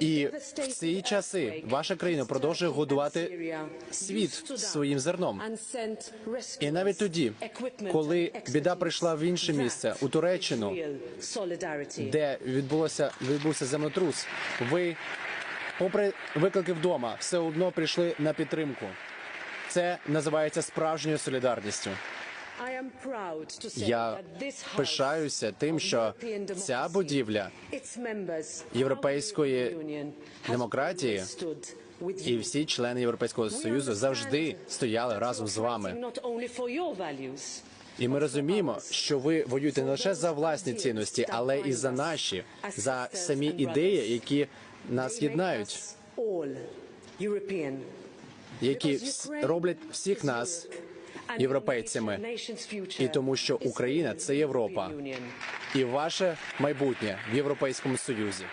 І в ці часи ваша країна продовжує годувати світ своїм зерном. І навіть тоді, коли біда прийшла в інше місце, у Туреччину, де відбулося відбувся землетрус, ви, попри виклики вдома, все одно прийшли на підтримку. Це називається справжньою солідарністю. Я пишаюся тим, що ця будівля європейської демократії і всі члени Європейського союзу завжди стояли разом з вами. І ми розуміємо, що ви воюєте не лише за власні цінності, але і за наші, за самі ідеї, які нас єднають, які роблять всіх нас європейцями. І тому, що Україна це Європа, і ваше майбутнє в Європейському Союзі.